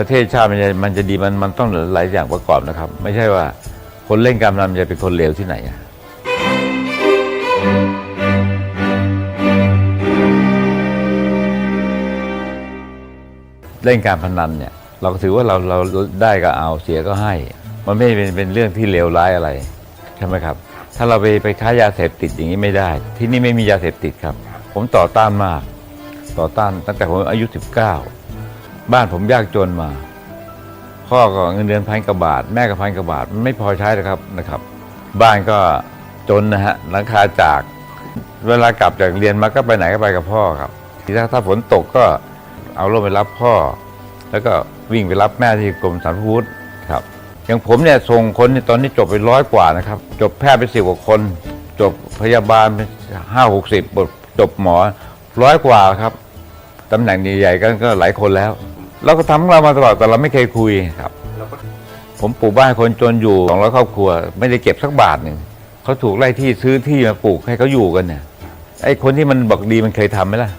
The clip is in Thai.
ประเทศชาติมันจะมันจะดีมันมันต้องหลายอย่างประกอบนะครับ ไม่ใช่ว่าคนเล่นการพนันจะเป็นคนเลวที่ไหนอะเล่นการพนันเนี่ย เราก็ถือว่าเราเราได้ก็เอาเสียก็ให้ มันไม่เป็นเป็นเรื่องที่เลวร้ายอะไรใช่ไหมครับ ถ้าเราไปไปค้ายาเสพติดอย่างนี้ไม่ได้ ที่นี่ไม่มียาเสพติดครับ ผมต่อต้านมาก ต่อต้านตั้งแต่ผมอายุ 19 บ้านผมยากจนมา พ่อก็เงินเดือนพันกว่าบาท แม่ก็พันกว่าบาทมันไม่พอใช้เลยครับนะครับ บ้านก็จนนะฮะหลังคาจาก เวลากลับจากเรียนมาก็ไปไหนก็ไปกับพ่อครับทีถ้าถ้าฝนตกก็เอารถไปรับพ่อ แล้วก็วิ่งไปรับแม่ที่กรมสรรพวุธครับอย่างผมเนี่ยส่งคนนี่ตอนนี้จบไปร้อยกว่านะครับ จบแพทย์ไปสิบกว่าคน จบพยาบาลไปห้าหกสิบจบหมอร้อยกว่าครับตำแหน่งใหญ่ๆก็หลายคนแล้ว เราก็ทำของเรามาตลอดแต่เราไม่เคยคุยครับ ผมปลูกบ้านคนจนอยู่สองร้อยครอบครัว ไม่ได้เก็บสักบาทหนึ่งเขาถูกไล่ที่ซื้อที่มาปลูกให้เขาอยู่กันเนี่ยไอ้คนที่มันบอกดีมันเคยทำไหมล่ะ